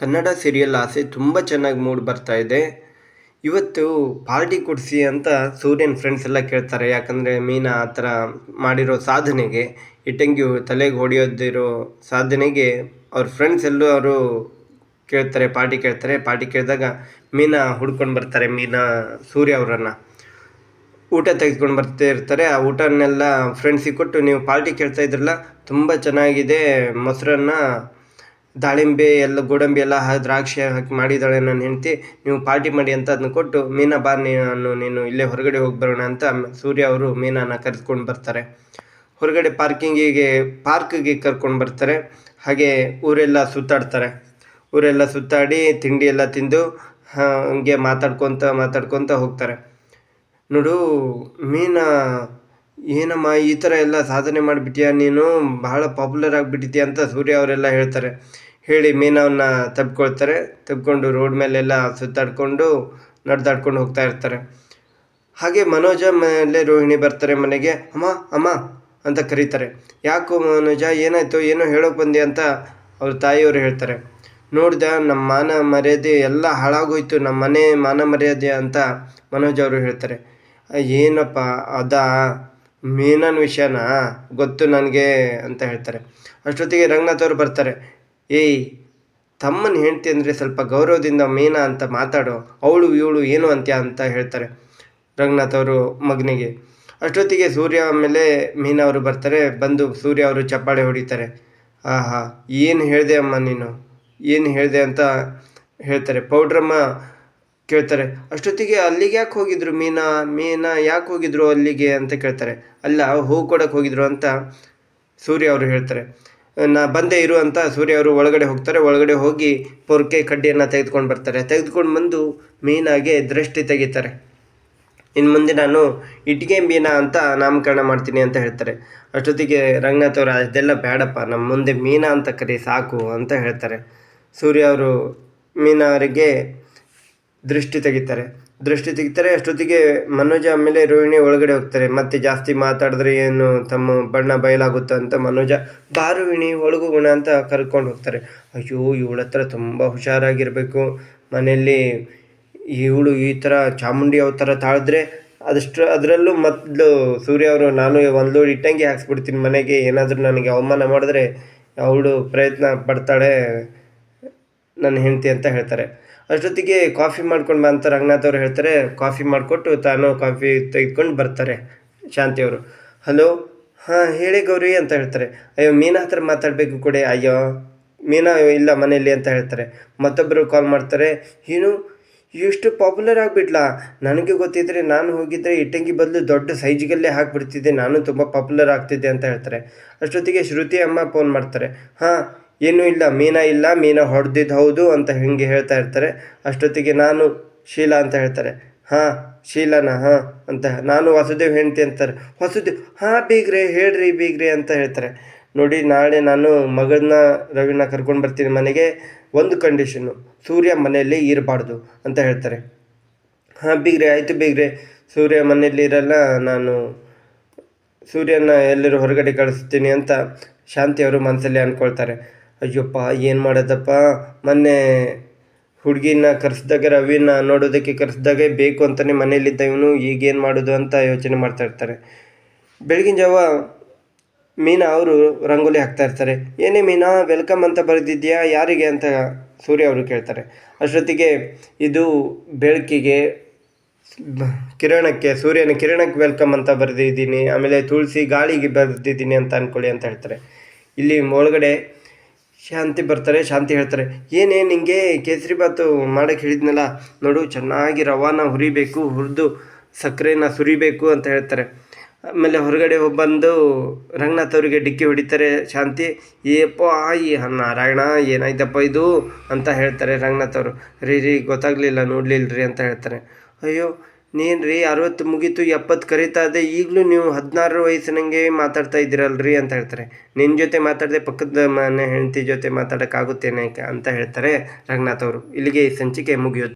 Kannada serial ಆಸೆ ತುಂಬ ಚೆನ್ನಾಗಿ ಮೂಡ್ ಬರ್ತಾ ಇದೆ. ಇವತ್ತು ಪಾರ್ಟಿ ಕೊಡಿಸಿ ಅಂತ ಸೂರ್ಯನ ಫ್ರೆಂಡ್ಸ್ ಎಲ್ಲ ಕೇಳ್ತಾರೆ. ಯಾಕಂದರೆ ಮೀನಾ ಆ ಥರ ಮಾಡಿರೋ ಸಾಧನೆಗೆ ಇಟ್ಟಂಗಿ ತಲೆಗೆ ಹೊಡೆಯೋದಿರೋ ಸಾಧನೆಗೆ ಅವ್ರ ಫ್ರೆಂಡ್ಸ್ ಎಲ್ಲರೂ ಕೇಳ್ತಾರೆ, ಪಾರ್ಟಿ ಕೇಳ್ತಾರೆ. ಪಾರ್ಟಿ ಕೇಳಿದಾಗ ಮೀನಾ ಹುಡ್ಕೊಂಡು ಬರ್ತಾರೆ, ಮೀನಾ, ಸೂರ್ಯ ಅವರನ್ನು. ಊಟ ತೆಗೆದುಕೊಂಡು ಬರ್ತಾ ಇರ್ತಾರೆ. ಆ ಊಟನೆಲ್ಲ ಫ್ರೆಂಡ್ಸಿಗೆ ಕೊಟ್ಟು ನೀವು ಪಾರ್ಟಿ ಕೇಳ್ತಾ ಇದ್ರಲ್ಲ, ತುಂಬ ಚೆನ್ನಾಗಿದೆ ಮೊಸರನ್ನ. ದಾಳಿಂಬೆ ಎಲ್ಲ, ಗೋಡಂಬಿ ಎಲ್ಲ ದ್ರಾಕ್ಷಿ ಹಾಕಿ ಮಾಡಿದ್ದಾಳೆ ನನ್ನ ಹೆಂಡತಿ. ನೀವು ಪಾರ್ಟಿ ಮಾಡಿ ಅಂತ ಅದನ್ನ ಕೊಟ್ಟು ಮೀನಾ ಬಾ ನೀನು ನೀನು ಇಲ್ಲೇ ಹೊರಗಡೆ ಹೋಗಿ ಬರೋಣ ಅಂತ ಸೂರ್ಯ ಅವರು ಮೀನಾನ ಕರೆದುಕೊಂಡು ಬರ್ತಾರೆ. ಹೊರಗಡೆ ಪಾರ್ಕಿಂಗಿಗೆ, ಪಾರ್ಕ್ಗೆ ಕರ್ಕೊಂಡು ಬರ್ತಾರೆ. ಹಾಗೆ ಊರೆಲ್ಲ ಸುತ್ತಾಡ್ತಾರೆ. ಊರೆಲ್ಲ ಸುತ್ತಾಡಿ ತಿಂಡಿ ಎಲ್ಲ ತಿಂದು ಹಂಗೆ ಮಾತಾಡ್ಕೊತ ಮಾತಾಡ್ಕೊತ ಹೋಗ್ತಾರೆ. ನೋಡು, ಮೀನಾ, ಏನಮ್ಮ ಈ ಥರ ಎಲ್ಲ ಸಾಧನೆ ಮಾಡಿಬಿಟ್ಟಿಯಾ ನೀನು? ಬಹಳ ಪಾಪ್ಯುಲರ್ ಆಗಿಬಿಟ್ಟಿದ್ಯಾ ಅಂತ ಸೂರ್ಯ ಅವರೆಲ್ಲ ಹೇಳ್ತಾರೆ. ಹೇಳಿ ಮೀನವನ್ನ ತಬ್ಕೊಳ್ತಾರೆ. ತಬ್ಕೊಂಡು ರೋಡ್ ಮೇಲೆಲ್ಲ ಸುತ್ತಾಡ್ಕೊಂಡು ನಡೆದಾಡ್ಕೊಂಡು ಹೋಗ್ತಾ ಇರ್ತಾರೆ. ಹಾಗೆ ಮನೋಜ ಮೇಲೆ ರೋಹಿಣಿ ಬರ್ತಾರೆ ಮನೆಗೆ. ಅಮ್ಮ ಅಮ್ಮ ಅಂತ ಕರೀತಾರೆ. ಯಾಕೋ ಮನೋಜ, ಏನಾಯ್ತು? ಏನೋ ಹೇಳೋಕೆ ಬಂದೆ ಅಂತ ಅವ್ರ ತಾಯಿಯವರು ಹೇಳ್ತಾರೆ. ನೋಡ್ದ ನಮ್ಮ ಮಾನ ಮರ್ಯಾದೆ ಎಲ್ಲ ಹಾಳಾಗೋಯ್ತು. ನಮ್ಮ ಮನೆ ಮಾನ ಮರ್ಯಾದೆ ಅಂತ ಮನೋಜ ಅವರು ಹೇಳ್ತಾರೆ. ಏನಪ್ಪ, ಅದಾ ಮೀನನ ವಿಷಯನಾ? ಗೊತ್ತು ನನಗೆ ಅಂತ ಹೇಳ್ತಾರೆ. ಅಷ್ಟೊತ್ತಿಗೆ ರಂಗನಾಥ್ ಅವರು ಬರ್ತಾರೆ. ಏಯ್, ತಮ್ಮನ ಹೆಂಡತಿ ಅಂದರೆ ಸ್ವಲ್ಪ ಗೌರವದಿಂದ ಮೀನಾ ಅಂತ ಮಾತಾಡು, ಅವಳು ಇವಳು ಏನು ಅಂತ್ಯ ಅಂತ ಹೇಳ್ತಾರೆ ರಂಗನಾಥ್ ಅವರು ಮಗನಿಗೆ. ಅಷ್ಟೊತ್ತಿಗೆ ಸೂರ್ಯ ಆಮೇಲೆ ಮೀನಾ ಅವರು ಬರ್ತಾರೆ, ಬಂದು ಸೂರ್ಯ ಅವರು ಚಪ್ಪಾಳೆ ಹೊಡಿತಾರೆ. ಆಹಾ, ಏನು ಹೇಳಿದೆ ಅಮ್ಮ ನೀನು? ಏನು ಹೇಳಿದೆ ಅಂತ ಹೇಳ್ತಾರೆ. ಪೌಡ್ರಮ್ಮ ಕೇಳ್ತಾರೆ, ಅಷ್ಟೊತ್ತಿಗೆ ಅಲ್ಲಿಗೆ ಯಾಕೆ ಹೋಗಿದ್ರು ಮೀನಾ? ಮೀನಾ ಯಾಕೆ ಹೋಗಿದ್ರು ಅಲ್ಲಿಗೆ ಅಂತ ಕೇಳ್ತಾರೆ. ಅಲ್ಲ ಹೂ ಕೊಡಕ್ಕೆ ಹೋಗಿದ್ರು ಅಂತ ಸೂರ್ಯ ಅವರು ಹೇಳ್ತಾರೆ. ನಾ ಬಂದೇ ಇರುವಂಥ ಸೂರ್ಯ ಅವರು ಒಳಗಡೆ ಹೋಗ್ತಾರೆ. ಒಳಗಡೆ ಹೋಗಿ ಪೊರ್ಕೆ ಕಡ್ಡಿಯನ್ನು ತೆಗೆದುಕೊಂಡು ಬರ್ತಾರೆ. ತೆಗೆದುಕೊಂಡು ಬಂದು ಮೀನಾಗೆ ದೃಷ್ಟಿ ತೆಗಿತಾರೆ. ಇನ್ನು ಮುಂದೆ ನಾನು ಇಟ್ಟಿಗೆ ಮೀನಾ ಅಂತ ನಾಮಕರಣ ಮಾಡ್ತೀನಿ ಅಂತ ಹೇಳ್ತಾರೆ. ಅಷ್ಟೊತ್ತಿಗೆ ರಂಗನಾಥ್ ಅವರು ಅದೆಲ್ಲ ಬೇಡಪ್ಪ ನಮ್ಮ ಮುಂದೆ ಮೀನಾ ಅಂತ ಕರಿ ಸಾಕು ಅಂತ ಹೇಳ್ತಾರೆ. ಸೂರ್ಯ ಅವರು ಮೀನಾ ಅವರಿಗೆ ದೃಷ್ಟಿ ತೆಗಿತಾರೆ. ದೃಷ್ಟಿ ತೆಗಿತಾರೆ, ಅಷ್ಟೊತ್ತಿಗೆ ಮನೋಜ ಆಮೇಲೆ ರೋಹಿಣಿ ಒಳಗಡೆ ಹೋಗ್ತಾರೆ. ಮತ್ತೆ ಜಾಸ್ತಿ ಮಾತಾಡಿದ್ರೆ ಏನು ತಮ್ಮ ಬಣ್ಣ ಬಯಲಾಗುತ್ತೆ ಅಂತ ಮನೋಜ ಬಾ ರೋಹಿಣಿ ಗುಣ ಅಂತ ಕರ್ಕೊಂಡು ಹೋಗ್ತಾರೆ. ಅಯ್ಯೋ, ಇವಳ ಹತ್ರ ತುಂಬ ಹುಷಾರಾಗಿರಬೇಕು. ಮನೆಯಲ್ಲಿ ಇವಳು ಈ ಥರ ಚಾಮುಂಡಿ ಅವತಾರ ತಾಳಿದ್ರೆ ಅದಷ್ಟು, ಅದರಲ್ಲೂ ಮೊದಲು ಸೂರ್ಯ ಅವರು, ನಾನು ಒಂದು ಇಟ್ಟಂಗಿ ಹಾಕ್ಸ್ಬಿಡ್ತೀನಿ ಮನೆಗೆ. ಏನಾದರೂ ನನಗೆ ಅವಮಾನ ಮಾಡಿದ್ರೆ ಅವಳು ಪ್ರಯತ್ನ ಪಡ್ತಾಳೆ, ನನ್ನ ಹೆಂಡತಿ ಅಂತ ಹೇಳ್ತಾರೆ. ಅಷ್ಟೊತ್ತಿಗೆ ಕಾಫಿ ಮಾಡ್ಕೊಂಡು ಬಾ ಅಂತ ರಂಗನಾಥ್ ಅವರು ಹೇಳ್ತಾರೆ, ಕಾಫಿ ಮಾಡಿಕೊಟ್ಟು ತಾನು ಕಾಫಿ ತೆಗೆದುಕೊಂಡು ಬರ್ತಾರೆ ಶಾಂತಿಯವರು ಹಲೋ? ಹಾಂ, ಹೇಳಿ ಗೌರಿ ಅಂತ ಹೇಳ್ತಾರೆ. ಅಯ್ಯೋ, ಮೀನಾ ಹತ್ರ ಮಾತಾಡಬೇಕು ಕೊಡಿ, ಅಯ್ಯೋ. ಮೀನಾ ಇಲ್ಲ, ಮನೆಯಲ್ಲಿ ಅಂತ ಹೇಳ್ತಾರೆ. ಮತ್ತೊಬ್ಬರು ಕಾಲ್ ಮಾಡ್ತಾರೆ. ಏನು? ಇಷ್ಟು ಪಾಪ್ಯುಲರ್ ಆಗಿಬಿಟ್ಲಾ? ನನಗೆ ಗೊತ್ತಿದ್ದರೆ ನಾನು ಹೋಗಿದ್ದರೆ ಇಟ್ಟಂಗಿ ಬದಲು ದೊಡ್ಡ ಸೈಜ್ಗಲ್ಲೇ ಹಾಕಿಬಿಡ್ತಿದ್ದೆ. ನಾನು ತುಂಬ ಪಾಪ್ಯುಲರ್ ಆಗ್ತಿದ್ದೆ ಅಂತ ಹೇಳ್ತಾರೆ. ಅಷ್ಟೊತ್ತಿಗೆ ಶ್ರುತಿ ಅಮ್ಮ ಫೋನ್ ಮಾಡ್ತಾರೆ. ಹಾಂ ಏನೂ ಇಲ್ಲ, ಮೀನ ಇಲ್ಲ, ಮೀನ ಹೊಡೆದಿದ್ದು ಹೌದು ಅಂತ ಹೆಂಗೆ ಹೇಳ್ತಾ ಇರ್ತಾರೆ. ಅಷ್ಟೊತ್ತಿಗೆ ನಾನು, ಶೀಲಾ ಅಂತ ಹೇಳ್ತಾರೆ. ಹಾಂ, ಶೀಲನ, ಹಾಂ ಅಂತ ನಾನು ವಸುದೇವ್ ಹೆಂಡತಿ ಅಂತಾರೆ. ವಸುದೇವ್, ಹಾಂ ಬೀಗ್ರೆ, ಹೇಳ್ರಿ ಬೀಗ್ರೆ ಅಂತ ಹೇಳ್ತಾರೆ. ನೋಡಿ, ನಾಳೆ ನಾನು ಮಗನ ರವಿನ ಕರ್ಕೊಂಡು ಬರ್ತೀನಿ ಮನೆಗೆ. ಒಂದು ಕಂಡೀಷನ್ನು ಸೂರ್ಯ ಮನೆಯಲ್ಲಿ ಇರಬಾರ್ದು ಅಂತ ಹೇಳ್ತಾರೆ. ಹಾಂ ಬೀಗ್ರೆ, ಆಯಿತು ಬೀಗ್ರೆ. ಸೂರ್ಯ ಮನೆಯಲ್ಲಿ ಇರಲ್ಲ, ನಾನು ಸೂರ್ಯನ ಎಲ್ಲರೂ ಹೊರಗಡೆ ಕಳಿಸ್ತೀನಿ ಅಂತ ಶಾಂತಿಯವರು ಮನಸ್ಸಲ್ಲಿ ಅಂದ್ಕೊಳ್ತಾರೆ. ಅಯ್ಯಪ್ಪ, ಏನು ಮಾಡೋದಪ್ಪ? ಮೊನ್ನೆ ಹುಡುಗಿನ ಕರೆಸ್ದಾಗ, ರವಿನ ನೋಡೋದಕ್ಕೆ ಕರೆಸ್ದಾಗೆ ಬೇಕು ಅಂತಲೇ ಮನೇಲಿದ್ದ ಇವನು ಈಗೇನು ಮಾಡೋದು ಅಂತ ಯೋಚನೆ ಮಾಡ್ತಾ ಇರ್ತಾರೆ. ಬೆಳಗಿನ ಜಾವ ಮೀನಾ ಅವರು ರಂಗೋಲಿ ಹಾಕ್ತಾ ಇರ್ತಾರೆ. ಏನೇ ಮೀನಾ, ವೆಲ್ಕಮ್ ಅಂತ ಬರೆದಿದ್ಯಾ, ಯಾರಿಗೆ ಅಂತ ಸೂರ್ಯ ಅವರು ಕೇಳ್ತಾರೆ. ಅಷ್ಟೊತ್ತಿಗೆ ಇದು ಬೆಳಕಿಗೆ, ಕಿರಣಕ್ಕೆ, ಸೂರ್ಯನ ಕಿರಣಕ್ಕೆ ವೆಲ್ಕಮ್ ಅಂತ ಬರೆದಿದ್ದೀನಿ, ಆಮೇಲೆ ತುಳಸಿ ಗಾಳಿಗೆ ಬರೆದಿದ್ದೀನಿ ಅಂತ ಅಂದ್ಕೊಳ್ಳಿ ಅಂತ ಹೇಳ್ತಾರೆ. ಇಲ್ಲಿ ಒಳಗಡೆ ಶಾಂತಿ ಬರ್ತಾರೆ, ಶಾಂತಿ ಹೇಳ್ತಾರೆ. ಏನೇ ನಿಂಗೆ ಕೇಸರಿಬಾತು ಮಾಡಕ್ಕೆ ಹೇಳಿದ್ನಲ್ಲ, ನೋಡು ಚೆನ್ನಾಗಿ ರವಾನ ಹುರಿಬೇಕು, ಹುರಿದು ಸಕ್ಕರೆನ ಸುರಿಬೇಕು ಅಂತ ಹೇಳ್ತಾರೆ. ಆಮೇಲೆ ಹೊರಗಡೆ ಬಂದು ರಂಗನಾಥ್ ಅವರಿಗೆ ಡಿಕ್ಕಿ ಹೊಡಿತಾರೆ ಶಾಂತಿ. ಏಪ್ಪ ಈ ನಾರಾಯಣ, ಏನಾಯ್ತಪ್ಪ ಇದು ಅಂತ ಹೇಳ್ತಾರೆ ರಂಗನಾಥ್ ಅವರು. ರೀ ರೀ, ಗೊತ್ತಾಗಲಿಲ್ಲ ನೋಡಲಿಲ್ಲ ರೀ ಅಂತ ಹೇಳ್ತಾರೆ. ಅಯ್ಯೋ ನೀನು ರೀ ಅರವತ್ತು ಮುಗೀತು, ಎಪ್ಪತ್ತು ಕರೀತಾ ಇದೆ, ಈಗಲೂ ನೀವು ಹದಿನಾರು ವಯಸ್ಸಿನಂಗೆ ಮಾತಾಡ್ತಾ ಇದ್ದೀರಲ್ರಿ ಅಂತ ಹೇಳ್ತಾರೆ. ನಿನ್ನ ಜೊತೆ ಮಾತಾಡದೆ ಪಕ್ಕದ ಮನೆ ಹೆಂಡತಿ ಜೊತೆ ಮಾತಾಡೋಕ್ಕಾಗುತ್ತೇನೆ ಅಂತ ಹೇಳ್ತಾರೆ ರಂಗನಾಥ್ ಅವರು. ಇಲ್ಲಿಗೆ ಈ ಸಂಚಿಕೆ ಮುಗಿಯೋದು.